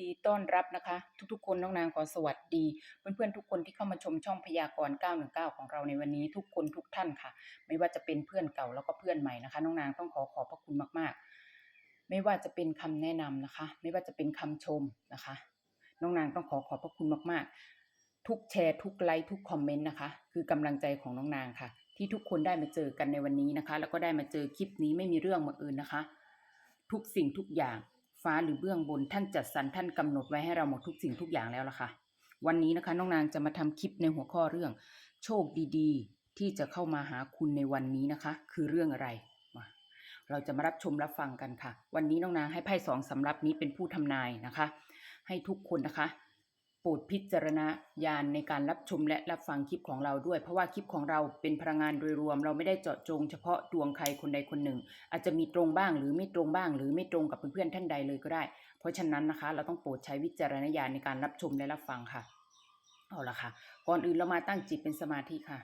ดีต้อนรับนะคะ ทุกๆ คนน้องนางขอสวัสดี เพื่อนๆทุกคนที่เข้ามาชมช่องพยากรณ์ 919 ของเราในวันนี้ทุกคนทุกท่านค่ะ ไม่ว่าจะเป็นเพื่อนเก่าแล้วก็เพื่อนใหม่นะคะ น้องนางต้องขอขอบพระคุณมากๆ ไม่ว่าจะเป็นคำแนะนำนะคะ ไม่ว่าจะเป็นคำชมนะคะ น้องนางต้องขอขอบพระคุณมากๆ ทุกแชร์ทุกไลค์ทุกคอมเมนต์นะคะ คือกำลังใจของน้องนางค่ะ ที่ทุกคนได้มาเจอกันในวันนี้นะคะ แล้วก็ได้มาเจอคลิปนี้ไม่มีเรื่องมาอื่นนะคะ ทุกสิ่งทุกอย่าง ฟ้าหรือเบื้องบนท่านจัดสรรท่านกำหนดไว้ให้เราหมดทุกสิ่งทุกอย่างแล้วล่ะค่ะ วันนี้นะคะน้องนางจะมาทำคลิปในหัวข้อเรื่อง โชคดีๆ ที่จะเข้ามาหาคุณในวันนี้นะคะ คือเรื่องอะไรมาเราจะมารับชมรับฟังกันค่ะ วันนี้น้องนางให้ไพ่สองสำรับนี้เป็นผู้ทำนายนะคะ ให้ทุกคนนะคะ ปรดพิจารณญาณในการรับชมและรับฟังคลิปของเราด้วย เพราะว่าคลิปของเราเป็นพลังงานโดยรวม เราไม่ได้เจาะจงเฉพาะดวงใครคนใดคนหนึ่ง อาจจะมีตรงบ้างหรือไม่ตรงบ้าง หรือไม่ตรงกับเพื่อนๆท่านใดเลยก็ได้ เพราะฉะนั้นนะคะ เราต้องโปรดใช้วิจารณญาณในการรับชมและรับฟังค่ะเอาละค่ะ ก่อนอื่นเรามาตั้งจิตเป็นสมาธิค่ะ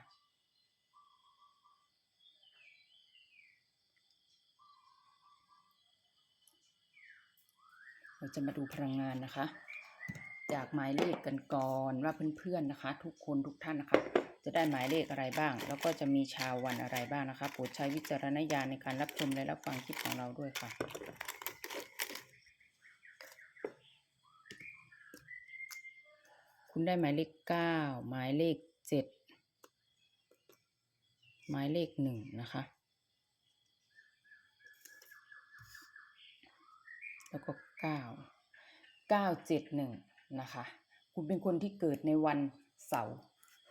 เราจะมาดูพลังงานนะคะ จากหมายเลขกันก่อนว่าเพื่อนๆนะคะ ทุกคนทุกท่านนะคะ จะได้หมายเลขอะไรบ้าง แล้วก็จะมีชาววันอะไรบ้างนะคะโปรดใช้วิจารณญาณในการรับชมและรับฟังคลิปของเราด้วยค่ะคุณได้หมายเลขเก้าหมายเลขเจ็ดหมายเลขหนึ่งนะคะ แล้วก็เก้าเก้าเจ็ดหนึ่ง นะคะ คุณเป็นคนที่เกิดในวันเสาร์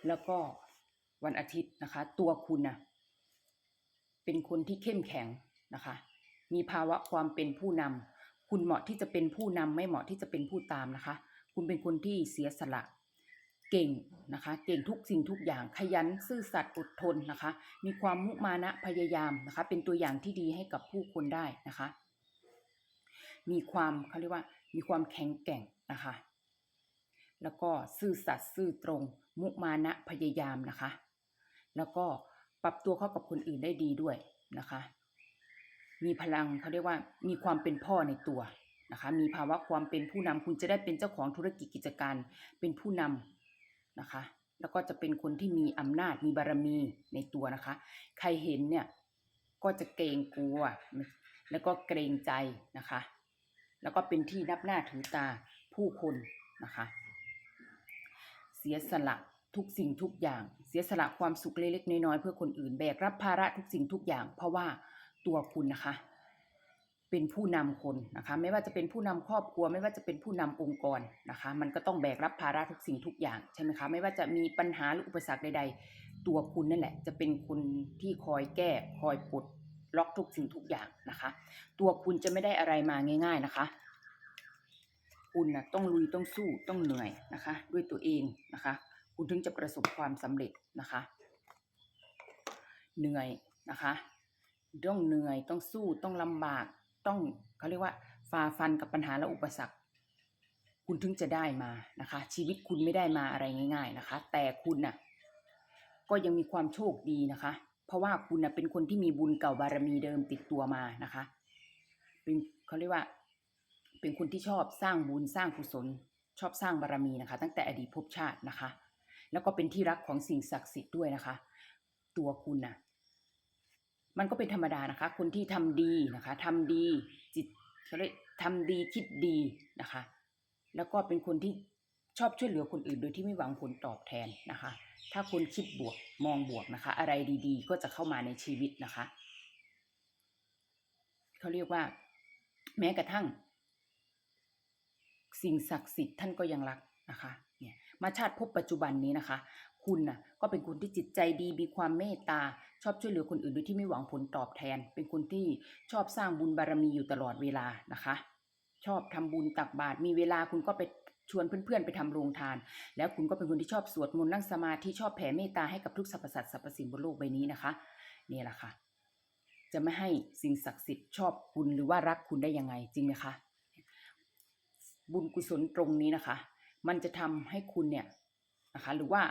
แล้วก็วันอาทิตย์นะคะ ตัวคุณนะเป็นคนที่เข้มแข็งนะคะ มีภาวะความเป็นผู้นำคุณเหมาะที่จะเป็นผู้นำไม่เหมาะที่จะเป็นผู้ตามนะคะ คุณเป็นคนที่เสียสละเก่งนะคะ เก่งทุกสิ่งทุกอย่างขยันซื่อสัตย์อดทนนะคะ มีความมุมานะพยายามนะคะ เป็นตัวอย่างที่ดีให้กับผู้คนได้นะคะ มีความเขาเรียกว่า มีความแข็งแกร่งนะคะ แล้วก็ซื่อสัตย์ซื่อตรง มุมานะพยายามนะคะ แล้วก็ปรับตัวเข้ากับคนอื่นได้ดีด้วยนะคะ มีพลังเขาเรียกว่ามีความเป็นพ่อในตัวนะคะ มีภาวะความเป็นผู้นำคุณจะได้เป็นเจ้าของธุรกิจกิจการเป็นผู้นำนะคะ แล้วก็จะเป็นคนที่มีอำนาจมีบารมีในตัวนะคะ ใครเห็นเนี่ยก็จะเกรงกลัว แล้วก็เกรงใจนะคะ แล้วก็เป็นที่นับหน้าถือตาผู้คนนะคะ เสียสละทุกสิ่งทุกอย่าง เสียสละความสุขเล็กๆน้อยๆเพื่อคนอื่น แบกรับภาระทุกสิ่งทุกอย่าง เพราะว่าตัวคุณนะคะ เป็นผู้นำคนนะคะ ไม่ว่าจะเป็นผู้นำครอบครัว ไม่ว่าจะเป็นผู้นำองค์กรนะคะ มันก็ต้องแบกรับภาระทุกสิ่งทุกอย่างใช่ไหมคะไม่ว่าจะมีปัญหาหรืออุปสรรคใด ๆ ตัวคุณนั่นแหละ จะเป็นคนที่คอยแก้คอยปลดล็อกทุกสิ่งทุกอย่างนะคะ ตัวคุณจะไม่ได้อะไรมาง่าย ๆนะคะ คุณนะต้องลุยต้องสู้ต้องเหนื่อยนะคะ ด้วยตัวเองนะคะ คุณถึงจะประสบความสำเร็จนะคะ เหนื่อยนะคะต้องเหนื่อยต้องสู้ต้องลำบากต้องเขาเรียกว่าฝ่าฟันกับปัญหาและอุปสรรค คุณถึงจะได้มานะคะ ชีวิตคุณไม่ได้มาอะไรง่าย ๆนะคะ แต่คุณน่ะก็ยังมีความโชคดีนะคะ เพราะว่าคุณน่ะเป็นคนที่มีบุญเก่าบารมีเดิมติดตัวมานะคะ เป็นเขาเรียกว่า เป็นคนที่ชอบสร้างบุญสร้างกุศล ชอบสร้างบารมีนะคะ ตั้งแต่อดีตภพชาตินะคะ แล้วก็เป็นที่รักของสิ่งศักดิ์สิทธิ์ด้วยนะคะ ตัวคุณน่ะมันก็เป็นธรรมดานะคะ คนที่ทำดีนะคะทำดีจิตเขาเรียกทำดีคิดดีนะคะ แล้วก็เป็นคนที่ชอบช่วยเหลือคนอื่น โดยที่ไม่หวังผลตอบแทนนะคะ ถ้าคุณคิดบวกมองบวกนะคะ อะไรดีๆ ก็จะเข้ามาในชีวิตนะคะเขาเรียกว่า แม้กระทั่ง สิ่งศักดิ์สิทธิ์ท่านก็ยังรักนะคะเนี่ยมาชาติภพปัจจุบันนี้นะคะ คุณน่ะก็เป็นคนที่จิตใจดีมีความเมตตา ชอบช่วยเหลือคนอื่นโดยที่ไม่หวังผลตอบแทน เป็นคนที่ชอบสร้างบุญบารมีอยู่ตลอดเวลานะคะ ชอบทำบุญตักบาตรมีเวลาคุณก็ไปชวนเพื่อนๆ ไปทำโรงทาน แล้วคุณก็เป็นคนที่ชอบสวดมนต์นั่งสมาธิชอบแผ่เมตตาให้กับทุกสรรพสัตว์สรรพสิ่งบนโลกใบนี้นะคะนี่แหละค่ะจะไม่ให้สิ่งศักดิ์สิทธิ์ชอบคุณหรือว่ารักคุณได้ยังไงจริงไหมคะ บุญกุศลตรงนี้นะคะ มันจะทำให้คุณเนี่ยนะคะหรือว่า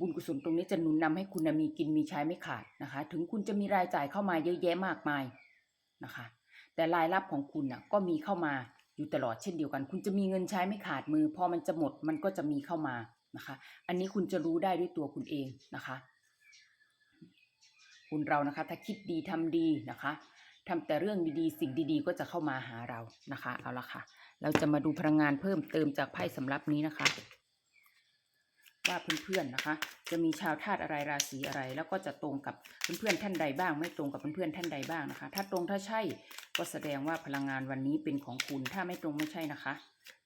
บุญกุศลตรงนี้จะหนุนนำให้คุณมีกินมีใช้ไม่ขาดนะคะ ถึงคุณจะมีรายจ่ายเข้ามาเยอะแยะมากมายนะคะ แต่รายรับของคุณน่ะก็มีเข้ามาอยู่ตลอดเช่นเดียวกัน คุณจะมีเงินใช้ไม่ขาดมือ พอมันจะหมดมันก็จะมีเข้ามานะคะ อันนี้คุณจะรู้ได้ด้วยตัวคุณเองนะคะ คุณเรานะคะ ถ้าคิดดีทำดีนะคะ ทำแต่เรื่องดีๆ สิ่งดีๆ ก็จะเข้ามาหาเรานะคะ เอาละค่ะ เราจะมาดูพลังงานเพิ่มเติมจากไพ่สำรับนี้นะคะ ว่าเพื่อนๆนะคะ จะมีชาวธาตุอะไรราศีอะไร แล้วก็จะตรงกับเพื่อนๆท่านใดบ้าง ไม่ตรงกับเพื่อนๆท่านใดบ้างนะคะ ถ้าตรงถ้าใช่ก็แสดงว่าพลังงานวันนี้เป็นของคุณ ถ้าไม่ตรงไม่ใช่นะคะ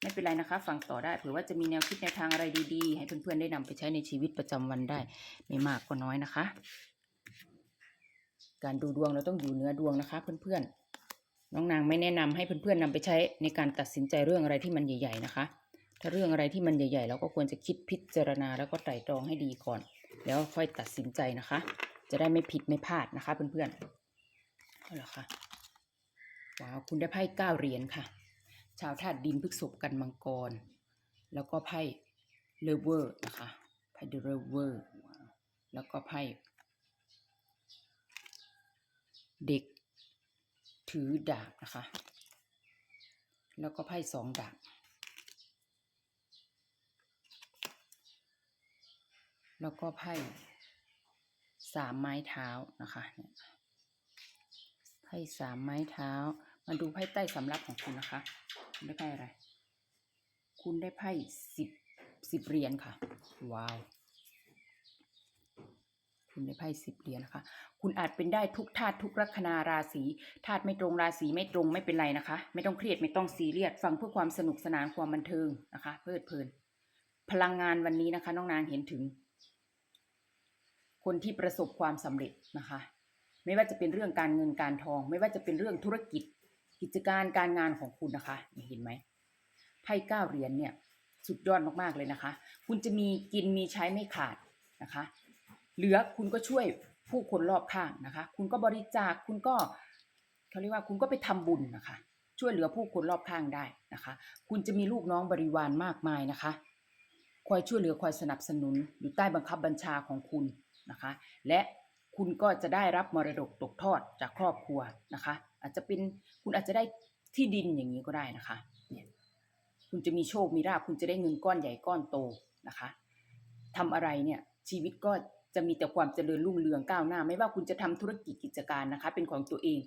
ไม่เป็นไรนะคะ ฟังต่อได้เผื่อว่าจะมีแนวคิดในวทางอะไรดีๆ ให้เพื่อนๆได้นำไปใช้ในชีวิตประจำวันได้ ไม่มากก็น้อยนะคะ การดูดวงเราต้องอยู่เหนือดวงนะคะ เพื่อนๆ น้องนางไม่แนะนำให้เพื่อนๆนำไปใช้ในการตัดสินใจเรื่องอะไรที่มันใหญ่ ๆนะคะ ถ้าเรื่องอะไรที่มันใหญ่ๆเราก็ควรจะคิดพิจารณาแล้วก็ไตร่ตรองให้ดีก่อน แล้วค่อยตัดสินใจนะคะ จะได้ไม่ผิดไม่พลาดนะคะ เพื่อนๆเอาละค่ะว้าวคุณได้ไพ่เก้าเหรียญค่ะ ชาวธาตุดินพฤกษบกันมังกร แล้วก็ไพ่เลเวอร์นะคะไพ่เดเลเวอร์แล้วก็ไพ่ เด็กถือดาบนะคะ แล้วก็ไพ่สองดาบ แล้วก็ไพ่สามไม้เท้านะคะเนี่ยไพ่สามไม้เท้า มาดูไพ่ใต้สำรับของคุณนะคะคุณได้ไพ่อะไร คุณได้ไพ่สิบสิบเหรียญค่ะ ว้าว คุณได้ไพ่สิบเหรียญนะคะ คุณอาจเป็นได้ทุกธาตุทุกลัคนาราศีธาตุไม่ตรงราศีไม่ตรงไม่เป็นไรนะคะ ไม่ต้องเครียดไม่ต้องซีเรียสฟังเพื่อความสนุกสนานความบันเทิงนะคะ เพลิดเพลิน พลังงานวันนี้นะคะ น้องนางเห็นถึง คนที่ประสบความสำเร็จนะคะ ไม่ว่าจะเป็นเรื่องการเงินการทอง ไม่ว่าจะเป็นเรื่องธุรกิจ กิจการการงานของคุณนะคะเห็นไหมไพ่เก้าเหรียญเนี่ย สุดยอดมากๆเลยนะคะ คุณจะมีกินมีใช้ไม่ขาดนะคะ เหลือคุณก็ช่วยผู้คนรอบข้างนะคะ คุณก็บริจาคคุณก็เขาเรียกว่าคุณก็ไปทำบุญนะคะ ช่วยเหลือผู้คนรอบข้างได้นะคะ คุณจะมีลูกน้องบริวารมากมายนะคะคอยช่วยเหลือคอยสนับสนุนอยู่ใต้บังคับบัญชาของคุณนะคะ และคุณก็จะได้รับมรดกตกทอดจากครอบครัวนะคะ อาจจะเป็นคุณอาจจะได้ที่ดินอย่างนี้ก็ได้นะคะเนี่ยคุณจะมีโชคมีลาภคุณจะได้เงินก้อนใหญ่ก้อนโตนะคะทำอะไรเนี่ยชีวิตก็ จะมีแต่ความเจริญรุ่งเรืองก้าวหน้า ไม่ว่าคุณจะทำธุรกิจกิจการนะคะ เป็นของตัวเอง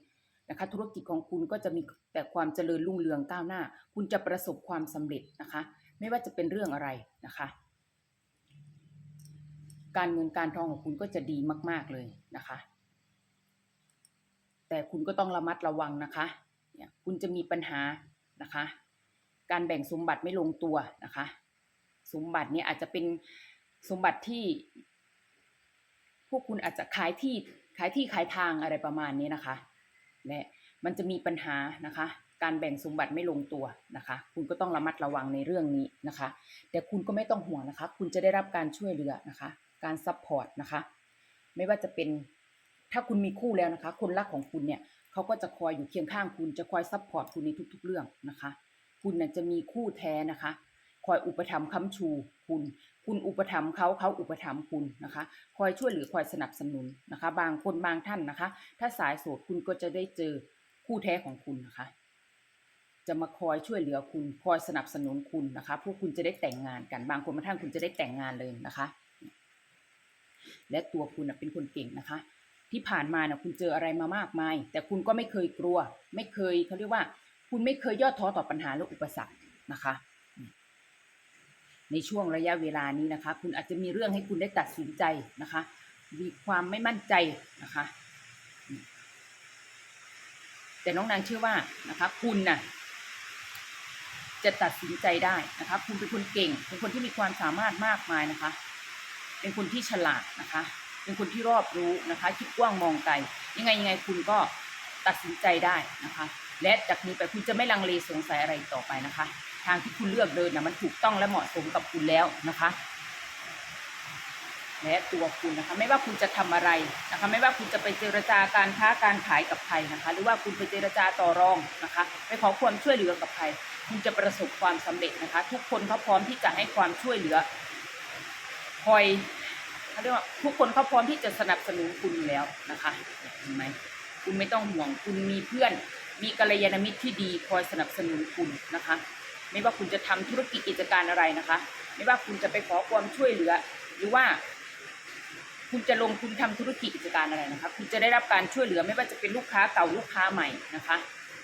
นะคะ ธุรกิจของคุณก็จะมีแต่ความเจริญรุ่งเรืองก้าวหน้า คุณจะประสบความสำเร็จนะคะ ไม่ว่าจะเป็นเรื่องอะไรนะคะ การเงินการทองของคุณก็จะดีมาก ๆเลยนะคะ แต่คุณก็ต้องระมัดระวังนะคะเนี่ยคุณจะมีปัญหานะคะ การแบ่งสมบัติไม่ลงตัวนะคะ สมบัติเนี่ยอาจจะเป็นสมบัติที่ พวกคุณอาจจะขายที่ขายที่ขายทางอะไรประมาณนี้นะคะ และมันจะมีปัญหานะคะ การแบ่งสมบัติไม่ลงตัวนะคะ คุณก็ต้องระมัดระวังในเรื่องนี้นะคะ แต่คุณก็ไม่ต้องห่วงนะคะ คุณจะได้รับการช่วยเหลือนะคะ การซัพพอร์ตนะคะ ไม่ว่าจะเป็นถ้าคุณมีคู่แล้วนะคะ คนรักของคุณเนี่ยเขาก็จะคอยอยู่เคียงข้างคุณจะคอยซัพพอร์ตคุณในทุก ๆ เรื่องนะคะ คุณจะมีคู่แท้นะคะ คอยอุปถัมภ์ค้ำชูคุณ คุณอุปถัมภ์เขาเขาอุปถัมภ์คุณนะคะ คอยช่วยเหลือคอยสนับสนุนนะคะ บางคนบางท่านนะคะ ถ้าสายโสดคุณก็จะได้เจอคู่แท้ของคุณนะคะ จะมาคอยช่วยเหลือคุณ คอยสนับสนุนคุณนะคะ พวกคุณจะได้แต่งงานกัน บางคนบางท่านคุณจะได้แต่งงานเลยนะคะ และตัวคุณเป็นคนเก่งนะคะ ที่ผ่านมาน่ะคุณเจออะไรมามากมาย แต่คุณก็ไม่เคยกลัว ไม่เคยเขาเรียกว่า คุณไม่เคยย่อท้อต่อปัญหาและอุปสรรคนะคะ ในช่วงระยะเวลานี้นะคะ คุณอาจจะมีเรื่องให้คุณได้ตัดสินใจนะคะ มีความไม่มั่นใจนะคะ แต่น้องนางเชื่อว่านะคะ คุณน่ะจะตัดสินใจได้นะคะ คุณเป็นคนเก่ง เป็นคนที่มีความสามารถมากมายนะคะ เป็นคนที่ฉลาดนะคะ เป็นคนที่รอบรู้นะคะคิดกว้างมองไกลยังไงยังไงคุณก็ตัดสินใจได้นะคะ และจากนี้ไปคุณจะไม่ลังเลสงสัยอะไรต่อไปนะคะางที่คุณเลือกเดินนะมันถูกต้องและเหมาะสมกับคุณแล้วนะคะและตัวคุณนะคะ ไม่ว่าคุณจะทำอะไรนะคะ ไม่ว่าคุณจะไปเจรจาการค้าการขายกับใครนะคะ หรือว่าคุณไปเจรจาต่อรองนะคะไปขอความช่วยเหลือกับใครคุณจะประสบความสำเร็จนะคะ ทุกคนเขาพร้อมที่จะให้ความช่วยเหลือคอยเขาเรียกว่าทุกคนเขาพร้อมที่จะสนับสนุนคุณแล้วนะคะเห็นไหมคุณไม่ต้องห่วงคุณมีเพื่อน มีกัลยาณมิตรที่ดีคอยสนับสนุนคุณนะคะ ไม่ว่าคุณจะทำธุรกิจกิจการอะไรนะคะ ไม่ว่าคุณจะไปขอความช่วยเหลือ หรือว่า คุณจะลงทุนทำธุรกิจกิจการอะไรนะคะ คุณจะได้รับการช่วยเหลือ ไม่ว่าจะเป็นลูกค้าเก่าลูกค้าใหม่นะคะ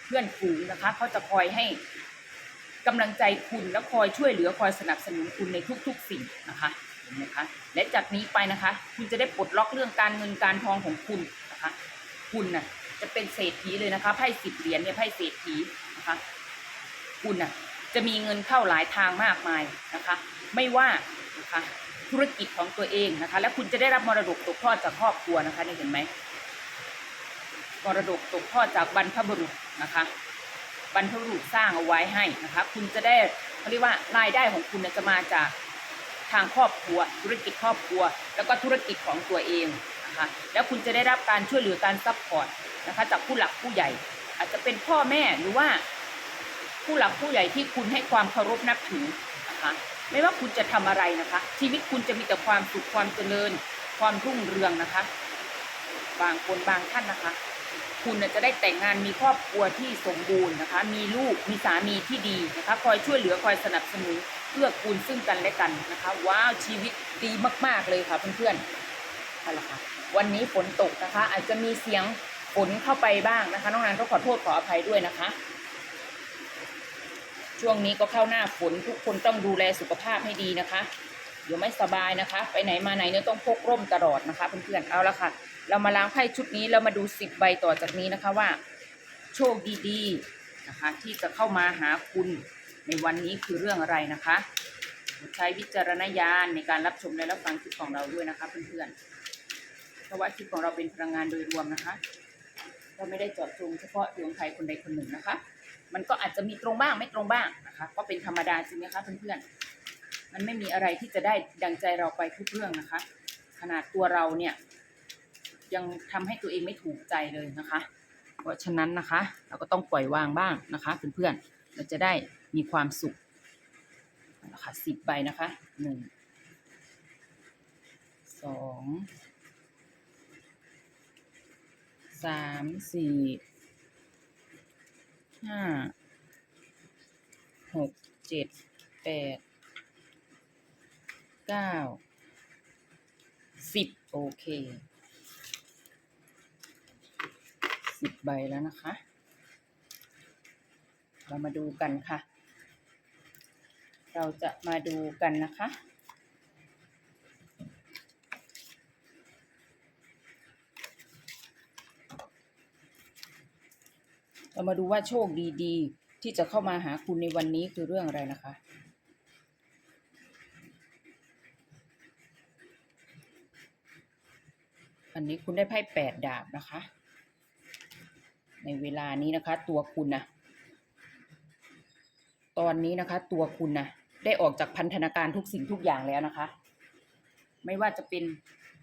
เพื่อนฝูงนะคะเขาจะคอยให้กำลังใจคุณและคอยช่วยเหลือคอยสนับสนุนคุณในทุก ๆ สิ่งนะคะเห็นไหมคะและจากนี้ไปนะคะ คุณจะได้ปลดล็อกเรื่องการเงินการทองของคุณนะคะ คุณน่ะจะเป็นเศรษฐีเลยนะคะไพ่สิบเหรียญเนี่ยไพ่เศรษฐีนะคะ คุณน่ะ จะมีเงินเข้าหลายทางมากมายนะคะ ไม่ว่านะคะธุรกิจของตัวเองนะคะ และคุณจะได้รับมรดกตกทอดจากครอบครัวนะคะนี่เห็นไหมมรดกตกทอดจากบรรพบุรุษนะคะ บรรพบุรุษสร้างเอาไว้ให้นะคะ คุณจะได้เขาเรียกว่ารายได้ของคุณจะมาจากทางครอบครัว ธุรกิจครอบครัว แล้วก็ธุรกิจของตัวเองนะคะ แล้วคุณจะได้รับการช่วยเหลือการซัพพอร์ตนะคะ จากผู้หลักผู้ใหญ่ อาจจะเป็นพ่อแม่หรือว่า ผู้หลักผู้ใหญ่ที่คุณให้ความเคารพนับถือนะคะไม่ว่าคุณจะทำอะไรนะคะ ชีวิตคุณจะมีแต่ความสุขความเจริญ ความรุ่งเรืองนะคะ บางคนบางท่านนะคะ คุณจะได้แต่งงานมีครอบครัวที่สมบูรณ์นะคะ มีลูกมีสามีที่ดีนะคะ คอยช่วยเหลือคอยสนับสนุนเพื่อกูลซึ่งกันและกันนะคะ ว้าวชีวิตดีมาก ๆเลยค่ะเพื่อนๆเอาละค่ะวันนี้ฝนตกนะคะ อาจจะมีเสียงฝนเข้าไปบ้างนะคะน้องนานก็ขอโทษขออภัยด้วยนะคะ ช่วงนี้ก็เข้าหน้าฝนทุกคนต้องดูแลสุขภาพให้ดีนะคะเดี๋ยวไม่สบายนะคะ ไปไหนมาไหนเนี่ยต้องพกร่มตลอดนะคะเพื่อนๆเอาละค่ะ เรามาล้างไพ่ชุดนี้เรามาดูสิบใบต่อจากนี้นะคะว่า โชคดีๆนะคะ ที่จะเข้ามาหาคุณในวันนี้คือเรื่องอะไรนะคะใช้วิจารณญาณในการรับชมและรับฟังคลิปของเราด้วยนะคะ เพื่อนๆเพราะว่าคลิปของเราเป็นพลังงานโดยรวมนะคะ เราไม่ได้เจาะจงเฉพาะดวงใครคนใดคนหนึ่งนะคะ มันก็อาจจะมีตรงบ้างไม่ตรงบ้างนะคะ ก็เป็นธรรมดาจริงไหมคะเพื่อนๆมันไม่มีอะไรที่จะได้ดังใจเราไปทุกเรื่องนะคะ ขนาดตัวเราเนี่ย ยังทำให้ตัวเองไม่ถูกใจเลยนะคะ เพราะฉะนั้นนะคะ เราก็ต้องปล่อยวางบ้างนะคะเพื่อนๆเราจะได้มีความสุขนะคะสิบใบนะคะหนึ่งสองสามสี่ ห้าหกเจ็ดแปดเก้าสิบโอเคสิบใบแล้วนะคะ เรามาดูกันค่ะ เราจะมาดูกันนะคะ เรามาดูว่าโชคดีๆ ที่จะเข้ามาหาคุณในวันนี้คือเรื่องอะไรนะคะอันนี้คุณได้ไพ่แปดดาบนะคะ ในเวลานี้นะคะ ตัวคุณนะตอนนี้นะคะ ตัวคุณนะได้ออกจากพันธนาการทุกสิ่งทุกอย่างแล้วนะคะ ไม่ว่าจะเป็น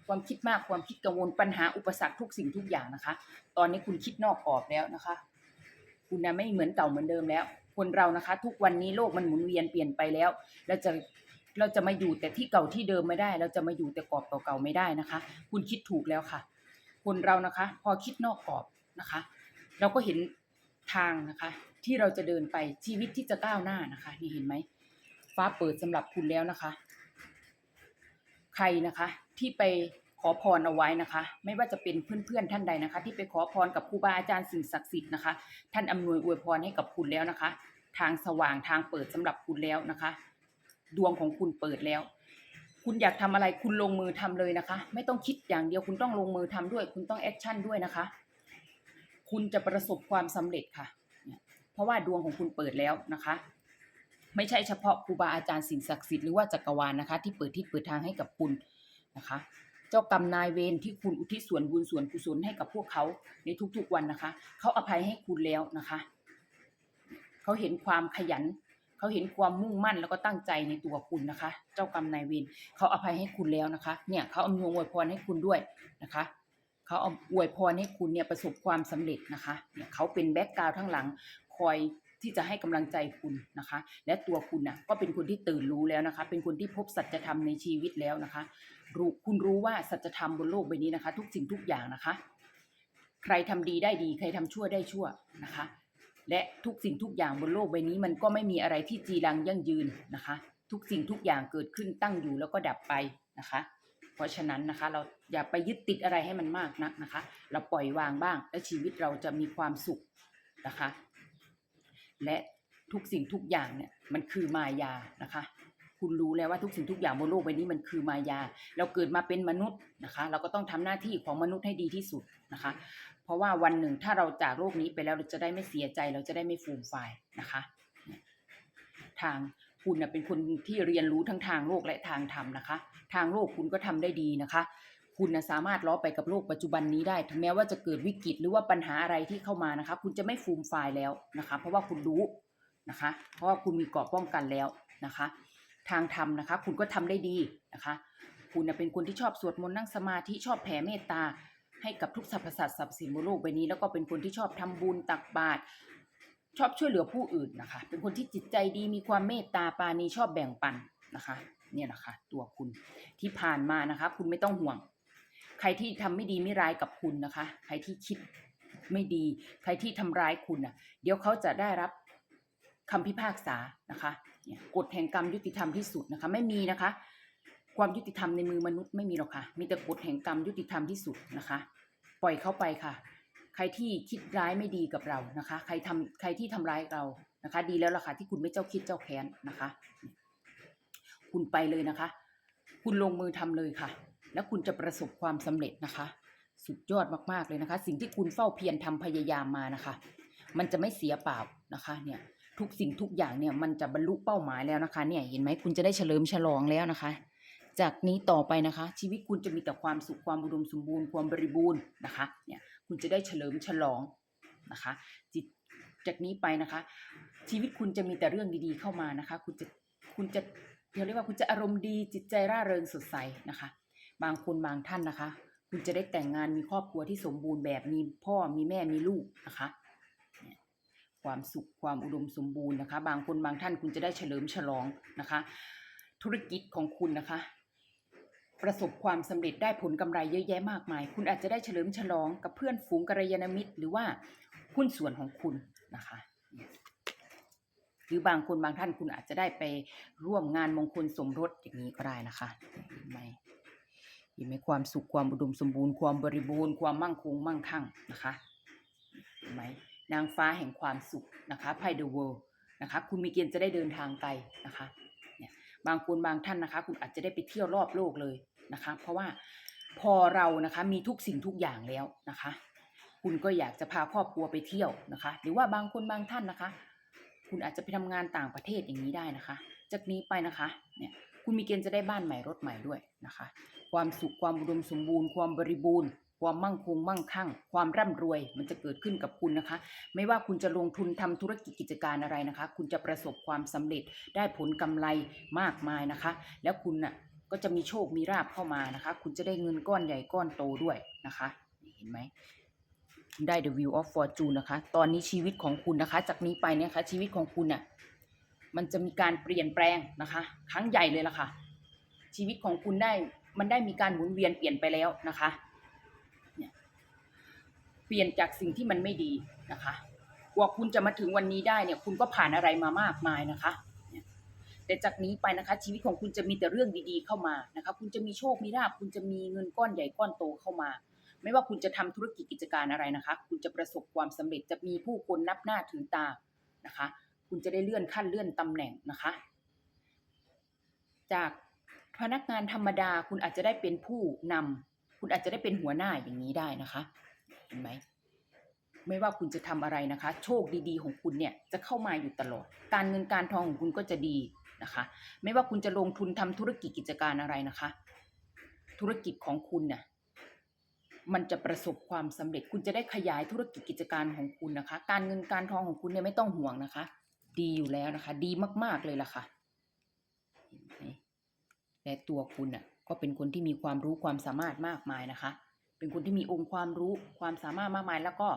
ความคิดมากความคิดกังวลปัญหาอุปสรรคทุกสิ่งทุกอย่างนะคะ ตอนนี้คุณคิดนอกกรอบแล้วนะคะ คุณนะไม่เหมือนเก่าเหมือนเดิมแล้ว คนเรานะคะ ทุกวันนี้โลกมันหมุนเวียนเปลี่ยนไปแล้วเราจะเราจะมาอยู่แต่ที่เก่าที่เดิมไม่ได้ เราจะมาอยู่แต่กรอบเก่าๆไม่ได้นะคะ คุณคิดถูกแล้วค่ะ คนเรานะคะ พอคิดนอกกรอบนะคะ เราก็เห็นทางนะคะ ที่เราจะเดินไปชีวิตที่จะก้าวหน้านะคะ นี่เห็นไหมฟ้าเปิดสำหรับคุณแล้วนะคะ ใครนะคะ ที่ไป ขอพรเอาไว้นะคะ ไม่ว่าจะเป็นเพื่อนๆท่านใดนะคะ ที่ไปขอพรกับครูบาอาจารย์สิ่งศักดิ์สิทธิ์นะคะ ท่านอำนวยอวยพรให้กับคุณแล้วนะคะ ทางสว่างทางเปิดสำหรับคุณแล้วนะคะ ดวงของคุณเปิดแล้ว คุณอยากทำอะไรคุณลงมือทำเลยนะคะ ไม่ต้องคิดอย่างเดียวคุณต้องลงมือทำด้วย คุณต้องแอคชั่นด้วยนะคะ คุณจะประสบความสำเร็จค่ะ เพราะว่าดวงของคุณเปิดแล้วนะคะไม่ใช่เฉพาะครูบาอาจารย์สิ่งศักดิ์สิทธิ์หรือว่าจักรวาลนะคะ ที่เปิดที่เปิดทางให้กับคุณนะคะ เจ้ากรรมนายเวรที่คุณอุทิศส่วนบุญส่วนกุศลให้กับพวกเขาในทุกๆวันนะคะ เขาอภัยให้คุณแล้วนะคะ เขาเห็นความขยัน เขาเห็นความมุ่งมั่นแล้วก็ตั้งใจในตัวคุณนะคะ เจ้ากรรมนายเวรเขาอภัยให้คุณแล้วนะคะ เนี่ยเขาอำนวยอวยพรให้คุณด้วยนะคะเขาเอาอวยพรให้คุณเนี่ยประสบความสำเร็จนะคะเนี่ยเขาเป็นแบ็กกราวทั้งหลังคอย ที่จะให้กำลังใจคุณนะคะ และตัวคุณน่ะก็เป็นคนที่ตื่นรู้แล้วนะคะ เป็นคนที่พบสัจธรรมในชีวิตแล้วนะคะรู้คุณรู้ว่าสัจธรรมบนโลกใบนี้นะคะ ทุกสิ่งทุกอย่างนะคะ ใครทำดีได้ดี ใครทำชั่วได้ชั่วนะคะ และทุกสิ่งทุกอย่างบนโลกใบนี้ มันก็ไม่มีอะไรที่จีรังยั่งยืนนะคะ ทุกสิ่งทุกอย่างเกิดขึ้นตั้งอยู่แล้วก็ดับไปนะคะเพราะฉะนั้นนะคะเราอย่าไปยึดติดอะไรให้มันมากนักนะคะ เราปล่อยวางบ้าง และชีวิตเราจะมีความสุขนะคะ และทุกสิ่งทุกอย่างเนี่ยมันคือมายานะคะ คุณรู้แล้วว่าทุกสิ่งทุกอย่างบนโลกใบนี้มันคือมายา เราเกิดมาเป็นมนุษย์นะคะ เราก็ต้องทำหน้าที่ของมนุษย์ให้ดีที่สุดนะคะ เพราะว่าวันหนึ่งถ้าเราจากโลกนี้ไปแล้วเราจะได้ไม่เสียใจ เราจะได้ไม่ฟูมไฟนะคะ ทางคุณนะเป็นคนที่เรียนรู้ทั้งทางโลกและทางธรรมนะคะ ทางโลกคุณก็ทำได้ดีนะคะ คุณนะสามารถล้อไปกับโลกปัจจุบันนี้ได้ ถึงแม้ว่าจะเกิดวิกฤตหรือว่าปัญหาอะไรที่เข้ามานะคะ คุณจะไม่ฟูมฟายแล้วนะคะ เพราะว่าคุณรู้นะคะ เพราะว่าคุณมีเกราะป้องกันแล้วนะคะ ทางธรรมนะคะ คุณก็ทำได้ดีนะคะ คุณนะเป็นคนที่ชอบสวดมนต์นั่งสมาธิชอบแผ่เมตตา ให้กับทุกสรรพสัตว์สรรพสิ่งบนโลกใบนี้ แล้วก็เป็นคนที่ชอบทำบุญตักบาตรชอบช่วยเหลือผู้อื่นนะคะ เป็นคนที่จิตใจดีมีความเมตตาปาณีชอบแบ่งปันนะคะ เนี่ยนะคะ ตัวคุณที่ผ่านมานะคะ คุณไม่ต้องห่วง ใครที่ทำไม่ดีไม่ร้ายกับคุณนะคะ ใครที่คิดไม่ดี ใครที่ทำร้ายคุณน่ะ เดี๋ยวเขาจะได้รับคำพิพากษานะคะกฎแห่งกรรมยุติธรรมที่สุดนะคะ ไม่มีนะคะ ความยุติธรรมในมือมนุษย์ไม่มีหรอกค่ะ มีแต่กฎแห่งกรรมยุติธรรมที่สุดนะคะ ปล่อยเขาไปค่ะ ใครที่คิดร้ายไม่ดีกับเรานะคะ ใครทำใครที่ทำร้ายเรานะคะ ดีแล้วล่ะค่ะที่คุณไม่เจ้าคิดเจ้าแค้นนะคะ คุณไปเลยนะคะ คุณลงมือทำเลยค่ะ แล้วคุณจะประสบความสำเร็จนะคะ สุดยอดมากๆเลยนะคะ สิ่งที่คุณเฝ้าเพียรทำพยายามมานะคะ มันจะไม่เสียเปล่านะคะเนี่ยทุกสิ่งทุกอย่างเนี่ยมันจะบรรลุเป้าหมายแล้วนะคะ เนี่ยเห็นไหมคุณจะได้เฉลิมฉลองแล้วนะคะ จากนี้ต่อไปนะคะ ชีวิตคุณจะมีแต่ความสุขความอุดมสมบูรณ์ความบริบูรณ์นะคะเนี่ยคุณจะได้เฉลิมฉลองนะคะจิตจากนี้ไปนะคะ ชีวิตคุณจะมีแต่เรื่องดีๆเข้ามานะคะ คุณจะคุณจะเรียกว่าคุณจะอารมณ์ดีจิตใจร่าเริงสดใสนะคะ บางคนบางท่านนะคะ คุณจะได้แต่งงานมีครอบครัวที่สมบูรณ์แบบมีพ่อมีแม่มีลูกนะคะ ความสุขความอุดมสมบูรณ์นะคะ บางคนบางท่านคุณจะได้เฉลิมฉลองนะคะ ธุรกิจของคุณนะคะ ประสบความสำเร็จได้ผลกำไรเยอะแยะมากมาย คุณอาจจะได้เฉลิมฉลองกับเพื่อนฝูงกัลยาณมิตร หรือว่าหุ้นส่วนของคุณนะคะหรือบางคนบางท่านคุณอาจจะได้ไปร่วมงานมงคลสมรสอย่างนี้ก็ได้นะคะไหม เห็นไหมความสุขความอุดมสมบูรณ์ความบริบูรณ์ความมั่งคงมั่งคั่งนะคะเห็นไหมนางฟ้าแห่งความสุขนะคะไพ่เดอะเวิลด์นะคะคุณมีเกณฑ์จะได้เดินทางไกลนะคะเนี่ยบางคนบางท่านนะคะ คุณอาจจะได้ไปเที่ยวรอบโลกเลยนะคะ เพราะว่าพอเรานะคะมีทุกสิ่งทุกอย่างแล้วนะคะ คุณก็อยากจะพาครอบครัวไปเที่ยวนะคะ หรือว่าบางคนบางท่านนะคะ คุณอาจจะไปทำงานต่างประเทศอย่างนี้ได้นะคะ จากนี้ไปนะคะเนี่ยคุณมีเกณฑ์จะได้บ้านใหม่รถใหม่ด้วยนะคะ ความสุขความอุดมสมบูรณ์ ความบริบูรณ์ ความมั่งคงมั่งคั่ง ความร่ำรวย มันจะเกิดขึ้นกับคุณนะคะ ไม่ว่าคุณจะลงทุนทำธุรกิจกิจการอะไรนะคะ คุณจะประสบความสำเร็จได้ผลกำไรมากมายนะคะ แล้วคุณน่ะก็จะมีโชคมีราบเข้ามานะคะ คุณจะได้เงินก้อนใหญ่ก้อนโตด้วยนะคะเห็นไหมได้ The View of Fortune นะคะ ตอนนี้ชีวิตของคุณนะคะ จากนี้ไปเนี่ยค่ะชีวิตของคุณน่ะมันจะมีการเปลี่ยนแปลงนะคะ ครั้งใหญ่เลยล่ะค่ะ ชีวิตของคุณได้ มันได้มีการหมุนเวียนเปลี่ยนไปแล้วนะคะเปลี่ยนจากสิ่งที่มันไม่ดีนะคะกว่าคุณจะมาถึงวันนี้ได้เนี่ย คุณก็ผ่านอะไรมามากมายนะคะ แต่จากนี้ไปนะคะ ชีวิตของคุณจะมีแต่เรื่องดีๆเข้ามานะคะ คุณจะมีโชคมีลาภคุณจะมีเงินก้อนใหญ่ก้อนโตเข้ามา ไม่ว่าคุณจะทำธุรกิจกิจการอะไรนะคะ คุณจะประสบความสำเร็จจะมีผู้คนนับหน้าถือตานะคะ คุณจะได้เลื่อนขั้นเลื่อนตำแหน่งนะคะ จาก พนักงานธรรมดาคุณอาจจะได้เป็นผู้นำคุณอาจจะได้เป็นหัวหน้าอย่างนี้ได้นะคะ เห็นไหมไม่ว่าคุณจะทำอะไรนะคะ โชคดีๆ ของคุณเนี่ยจะเข้ามาอยู่ตลอด การเงินการทองของคุณก็จะดีนะคะ ไม่ว่าคุณจะลงทุนทำธุรกิจกิจการอะไรนะคะ ธุรกิจของคุณเนี่ยมันจะประสบความสำเร็จ คุณจะได้ขยายธุรกิจกิจการของคุณนะคะ การเงินการทองของคุณเนี่ยไม่ต้องห่วงนะคะ ดีอยู่แล้วนะคะ ดีมากๆเลยล่ะค่ะเห็นไหม และตัวคุณน่ะก็เป็นคนที่มีความรู้ความสามารถมากมายนะคะ เป็นคนที่มีองค์ความรู้ความสามารถมากมาย แล้วก็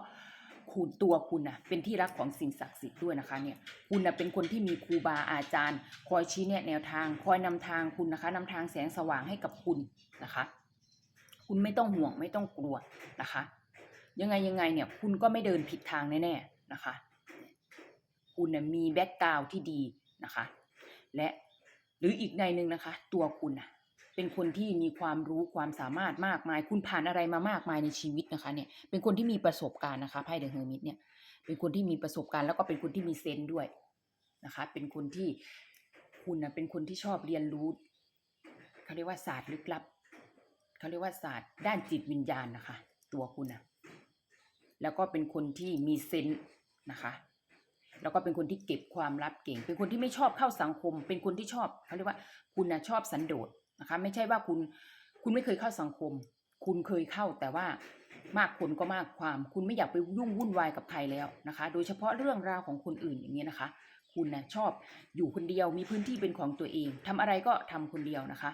คุณตัวคุณน่ะเป็นที่รักของสิ่งศักดิ์สิทธิ์ด้วยนะคะเนี่ยคุณน่ะเป็นคนที่มีครูบาอาจารย์ คอยชี้แนะแนวทาง คอยนำทางคุณนะคะนำทางแสงสว่างให้กับคุณนะคะ คุณไม่ต้องห่วงไม่ต้องกลัวนะคะ ยังไงยังไงเนี่ย คุณก็ไม่เดินผิดทางแน่ๆนะคะ คุณน่ะมีแบ็กกราวที่ดีนะคะ และ รืออีกในหนึ่งนะคะ ตัวคุณน่ะเป็นคนที่มีความรู้ความสามารถมากมาย คุณผ่านอะไรมามากมายในชีวิตนะคะ เนี่ย เป็นคนที่มีประสบการณ์นะคะไพ่เดอะเฮอร์มิตเนี่ย เป็นคนที่มีประสบการณ์แล้วก็เป็นคนที่มีเซนส์ด้วยนะคะ เป็นคนที่คุณนะเป็นคนที่ชอบเรียนรู้เขาเรียกว่าศาสตร์ลึกลับเขาเรียกว่าศาสตร์ด้านจิตวิญญาณนะคะ ตัวคุณนะแล้วก็เป็นคนที่มีเซนส์นะคะ แล้วก็เป็นคนที่เก็บความลับเก่ง เป็นคนที่ไม่ชอบเข้าสังคม เป็นคนที่ชอบเขาเรียกว่า คุณนะชอบสันโดษนะคะ ไม่ใช่ว่าคุณคุณไม่เคยเข้าสังคม คุณเคยเข้าแต่ว่ามากคนก็มากความ คุณไม่อยากไปยุ่งวุ่นวายกับใครแล้วนะคะ โดยเฉพาะเรื่องราวของคนอื่นอย่างนี้ยนะคะ คุณนะชอบอยู่คนเดียวมีพื้นที่เป็นของตัวเองทำอะไรก็ทำคนเดียวนะคะ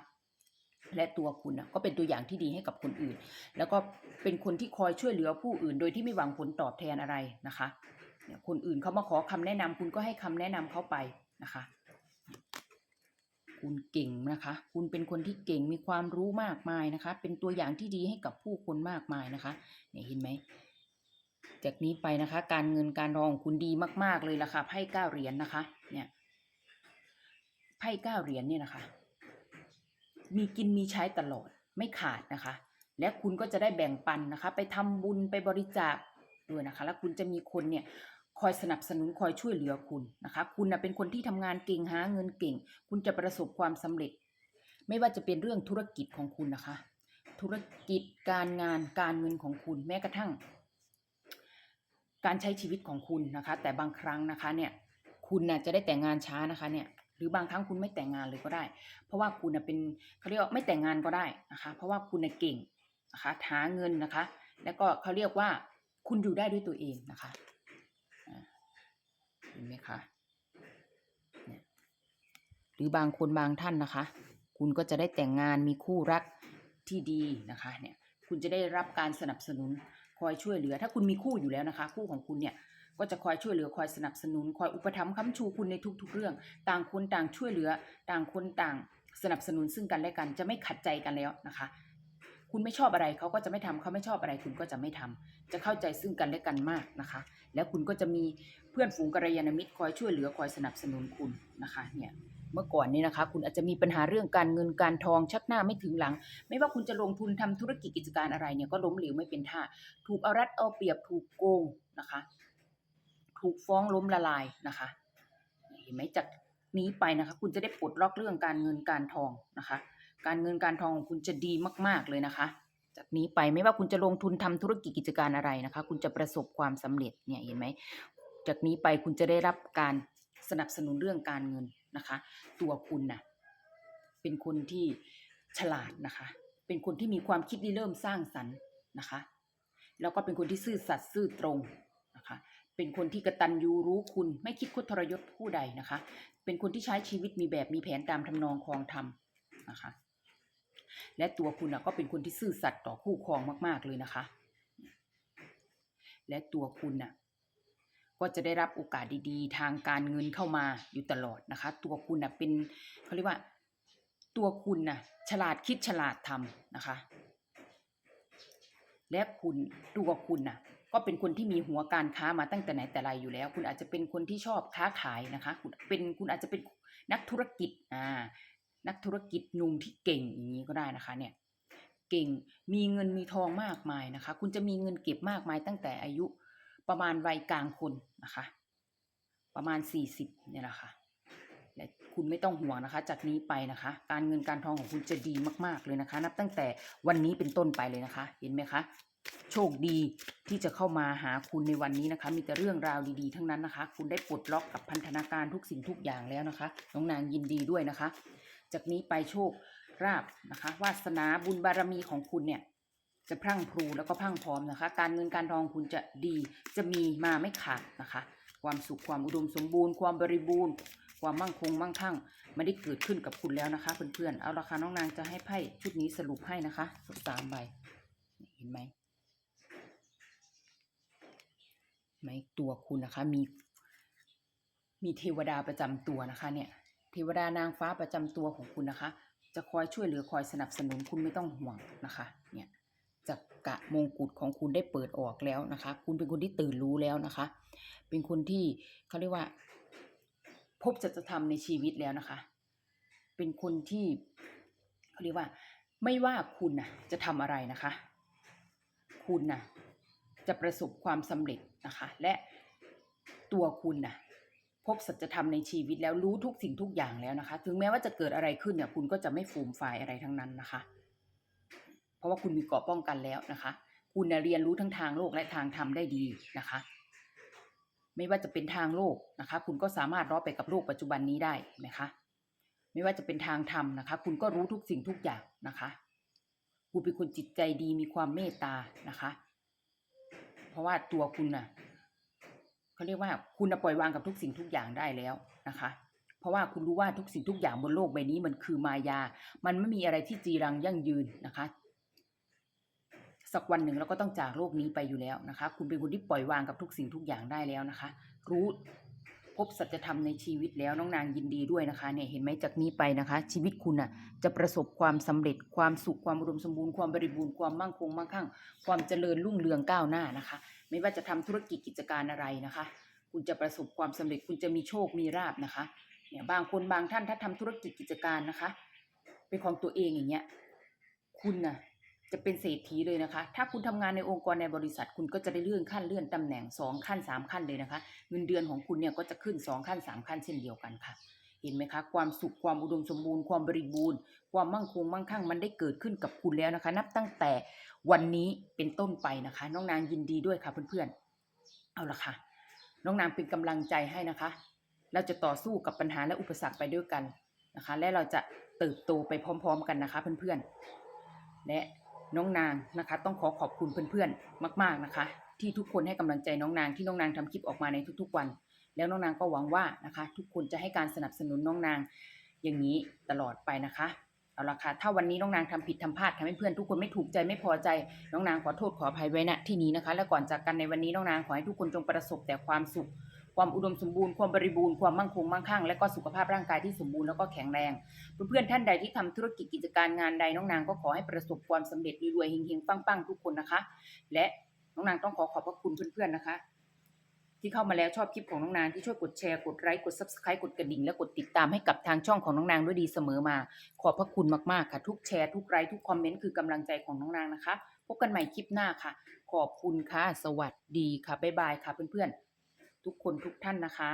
และตัวคุณนะก็เป็นตัวอย่างที่ดีให้กับคนอื่น แล้วก็เป็นคนที่คอยช่วยเหลือผู้อื่น โดยที่ไม่หวังผลตอบแทนอะไรนะคะ เนี่ยคนอื่นเขามาขอคำแนะนำคุณก็ให้คำแนะนำเขาไปนะคะ คุณเก่งนะคะ คุณเป็นคนที่เก่งมีความรู้มากมายนะคะ เป็นตัวอย่างที่ดีให้กับผู้คนมากมายนะคะเนี่ยเห็นไหมจากนี้ไปนะคะ การเงินการทองของคุณดีมาก ๆเลยล่ะค่ะไพ่เก้าเหรียญนะคะ เนี่ยไพ่เก้าเหรียญเนี่ยนะคะ มีกินมีใช้ตลอดไม่ขาดนะคะ และคุณก็จะได้แบ่งปันนะคะ ไปทำบุญไปบริจาค ด้วยนะคะ แล้วคุณจะมีคนเนี่ยคอยสนับสนุนคอยช่วยเหลือคุณนะคะ คุณนะเป็นคนที่ทำงานเก่งหาเงินเก่ง คุณจะประสบความสำเร็จ ไม่ว่าจะเป็นเรื่องธุรกิจของคุณนะคะ ธุรกิจการงานการเงินของคุณแม้กระทั่ง การใช้ชีวิตของคุณนะคะ แต่บางครั้งนะคะเนี่ยคุณนะจะได้แต่งงานช้านะคะเนี่ยหรือบางครั้งคุณไม่แต่งงานเลยก็ได้ เพราะว่าคุณนะเป็นเขาเรียกว่าไม่แต่งงานก็ได้นะคะ เพราะว่าคุณนะเก่งนะคะหาเงินนะคะ แล้วก็เขาเรียกว่า คุณอยู่ได้ด้วยตัวเองนะคะเห็นไหมคะหรือบางคนบางท่านนะคะ คุณก็จะได้แต่งงานมีคู่รักที่ดีนะคะเนี่ยคุณจะได้รับการสนับสนุนคอยช่วยเหลือ ถ้าคุณมีคู่อยู่แล้วนะคะ คู่ของคุณเนี่ยก็จะคอยช่วยเหลือคอยสนับสนุน คอยอุปถัมภ์ค้ำชูคุณในทุก ๆ เรื่อง ต่างคนต่างช่วยเหลือ ต่างคนต่างสนับสนุนซึ่งกันและกันจะไม่ขัดใจกันแล้วนะคะ คุณไม่ชอบอะไรเขาก็จะไม่ทำเขาไม่ชอบอะไร คุณก็จะไม่ทำจะเข้าใจซึ่งกันและกันมากนะคะ แล้วคุณก็จะมีเพื่อนฝูงกัลยาณมิตรคอยช่วยเหลือคอยสนับสนุนคุณนะคะเนี่ยเมื่อก่อนนี้นะคะ คุณอาจจะมีปัญหาเรื่องการเงินการทองชักหน้าไม่ถึงหลัง ไม่ว่าคุณจะลงทุนทำธุรกิจกิจการอะไรเนี่ยก็ล้มเหลวไม่เป็นท่า ถูกเอารัดเอาเปรียบถูกโกงนะคะ ถูกฟ้องล้มละลายนะคะเห็นไหมจากนี้ไปนะคะ คุณจะได้ปลดล็อกเรื่องการเงินการทองนะคะ การเงินการทองของคุณจะดีมาก ๆ เลยนะคะ จากนี้ไปไม่ว่าคุณจะลงทุนทำธุรกิจกิจการอะไรนะคะ คุณจะประสบความสำเร็จเนี่ยเห็นไหม จากนี้ไปคุณจะได้รับการสนับสนุนเรื่องการเงินนะคะ ตัวคุณน่ะเป็นคนที่ฉลาดนะคะ เป็นคนที่มีความคิดริเริ่มสร้างสรรค์นะคะ แล้วก็เป็นคนที่ซื่อสัตย์ซื่อตรงนะคะ เป็นคนที่กระตันยูรู้คุณไม่คิดคดทรยศผู้ใดนะคะ เป็นคนที่ใช้ชีวิตมีแบบมีแผนตามทำนองครองธรรมนะคะ และตัวคุณก็เป็นคนที่ซื่อสัตย์ต่อคู่ครองมาก ๆ เลยนะคะ และตัวคุณน่ะก็จะได้รับโอกาสดีๆ ทางการเงินเข้ามาอยู่ตลอดนะคะ ตัวคุณนะเป็นเขาเรียกว่า ตัวคุณน่ะฉลาดคิดฉลาดทำนะคะ และคุณตัวคุณนะก็เป็นคนที่มีหัวการค้ามาตั้งแต่ไหนแต่ไรอยู่แล้ว คุณอาจจะเป็นคนที่ชอบค้าขายนะคะ คุณเป็นคุณอาจจะเป็นนักธุรกิจอ่า นักธุรกิจหนุ่มที่เก่งอย่างนี้ก็ได้นะคะเนี่ยเก่งมีเงินมีทองมากมายนะคะ คุณจะมีเงินเก็บมากมายตั้งแต่อายุประมาณวัยกลางคนนะคะ ประมาณสี่สิบเนี่ยแหละค่ะและคุณไม่ต้องห่วงนะคะ จากนี้ไปนะคะ การเงินการทองของคุณจะดีมาก ๆเลยนะคะ นับตั้งแต่วันนี้เป็นต้นไปเลยนะคะ เห็นไหมคะโชคดีที่จะเข้ามาหาคุณในวันนี้นะคะ มีแต่เรื่องราวดีๆ ทั้งนั้นนะคะ คุณได้ปลดล็อกกับพันธนาการทุกสิ่งทุกอย่างแล้วนะคะ น้องนางยินดีด้วยนะคะ จากนี้ไปโชคราบนะคะ วาสนาบุญบารมีของคุณเนี่ย จะพรั่งพรูแล้วก็พรั่งพร้อมนะคะ การเงินการทองคุณจะดีจะมีมาไม่ขาดนะคะ ความสุขความอุดมสมบูรณ์ ความบริบูรณ์ ความมั่งคงมั่งคั่งไม่ได้เกิดขึ้นกับคุณแล้วนะคะเพื่อนๆเอาละค่ะน้องนางจะให้ไพ่ชุดนี้สรุปให้นะคะสักสามใบเห็นไหมไหมตัวคุณนะคะมีมีเทวดาประจำตัวนะคะเนี่ย เทวดานางฟ้าประจำตัวของคุณนะคะ จะคอยช่วยเหลือคอยสนับสนุนคุณไม่ต้องห่วงนะคะเนี่ยจักระมงกุฎของคุณได้เปิดออกแล้วนะคะ คุณเป็นคนที่ตื่นรู้แล้วนะคะ เป็นคนที่เขาเรียกว่า พบสัจธรรมในชีวิตแล้วนะคะ เป็นคนที่เขาเรียกว่า ไม่ว่าคุณนะจะทำอะไรนะคะ คุณนะจะประสบความสำเร็จนะคะ และตัวคุณนะ บสัจธรรมในชีวิตแล้วรู้ทุกสิ่งทุกอย่างแล้วนะคะ ถึงแม้ว่าจะเกิดอะไรขึ้นเนี่ยคุณก็จะไม่ฟูมฟายอะไรทั้งนั้นนะคะ เพราะว่าคุณมีเกราะป้องกันแล้วนะคะ คุณนะเรียนรู้ทั้งทางโลกและทางธรรมได้ดีนะคะ ไม่ว่าจะเป็นทางโลกนะคะ คุณก็สามารถร้อไปกับโลกปัจจุบันนี้ได้นไหมคะไม่ว่าจะเป็นทางธรรมนะคะ คุณก็รู้ทุกสิ่งทุกอย่างนะคะคุณเป็นคนจิตใจดีมีความเมตตานะคะ เพราะว่าตัวคุณน่ะ เขาเรียกว่าคุณน่ะปล่อยวางกับทุกสิ่งทุกอย่างได้แล้วนะคะ เพราะว่าคุณรู้ว่าทุกสิ่งทุกอย่างบนโลกใบนี้มันคือมายา มันไม่มีอะไรที่จีรังยั่งยืนนะคะ สักวันหนึ่งเราก็ต้องจากโลกนี้ไปอยู่แล้วนะคะ คุณเป็นคนที่ปล่อยวางกับทุกสิ่งทุกอย่างได้แล้วนะคะ รู้ บสัจธรรมในชีวิตแล้วน้องนางยินดีด้วยนะคะเนี่ยเห็นไหมจากนี้ไปนะคะ ชีวิตคุณน่ะจะประสบความสำเร็จความสุขความอุดมสมบูรณ์ความบริบูรณ์ความมั่งคงมั่งคั่ง ความเจริญรุ่งเรืองก้าวหน้านะคะ ไม่ว่าจะทำธุรกิจกิจการอะไรนะคะ คุณจะประสบความสำเร็จคุณจะมีโชคมีราบนะคะเนี่ยบางคนบางท่านถ้าทำธุรกิจกิจการนะคะ เป็นของตัวเองอย่างเงี้ยคุณน่ะ จะเป็นเศรษฐีเลยนะคะ ถ้าคุณทำงานในองค์กรในบริษัท คุณก็จะได้เลื่อนขั้นเลื่อนตำแหน่งสองขั้นสามขั้นเลยนะคะ เงินเดือนของคุณเนี่ยก็จะขึ้นสองขั้นสามขั้นเช่นเดียวกันค่ะ เห็นไหมคะ ความสุขความอุดมสมบูรณ์ความบริบูรณ์ ความมั่งคงมั่งคั่งมันได้เกิดขึ้นกับคุณแล้วนะคะ นับตั้งแต่วันนี้เป็นต้นไปนะคะ น้องนางยินดีด้วยค่ะเพื่อนๆ เอาละค่ะ น้องนางเป็นกำลังใจให้นะคะ เราจะต่อสู้กับปัญหาและอุปสรรคไปด้วยกันนะคะ และเราจะเติบโตไปพร้อม ๆ กันนะคะ เพื่อนๆ และ น้องนางนะคะ ต้องขอขอบคุณเพื่อนๆ มาก ๆนะคะ ที่ทุกคนให้กำลังใจน้องนางที่น้องนางทำคลิปออกมาในทุกๆวัน แล้วน้องนางก็หวังว่านะคะ ทุกคนจะให้การสนับสนุนน้องนางอย่างนี้ตลอดไปนะคะเอาละค่ะถ้าวันนี้น้องนางทำผิดทำพลาดทำให้เพื่อนทุกคนไม่ถูกใจไม่พอใจน้องนางขอโทษขออภัยไว้ณที่นี้นะคะ และก่อนจากกันในวันนี้น้องนางขอให้ทุกคนจงประสบแต่ความสุข ความอุดมสมบูรณ์ความบริบูรณ์ความมั่งคงมั่งคั่งและก็สุขภาพร่างกายที่สมบูรณ์แล้วก็แข็งแรงเพื่อนๆท่านใดที่ทำธุรกิจกิจการงานใดน้องนางก็ขอให้ประสบความสำเร็จรวยๆเฮงๆปังๆทุกคนนะคะ และน้องนางต้องขอขอบพระคุณเพื่อนๆนะคะ ที่เข้ามาแล้วชอบคลิปของน้องนางที่ช่วยกดแชร์กดไลค์กด subscribe กดกระดิ่งและกดติดตามให้กับทางช่องของน้องนางด้วยดีเสมอมา ขอบพระคุณมากๆค่ะ ทุกแชร์ทุกไลค์ทุกคอมเมนต์คือกำลังใจของน้องนางนะคะพบกันใหม่คลิปหน้าค่ะ ขอบคุณค่ะ สวัสดีค่ะบ๊ายบายค่ะเพื่อนๆ ทุกคนทุกท่านนะคะ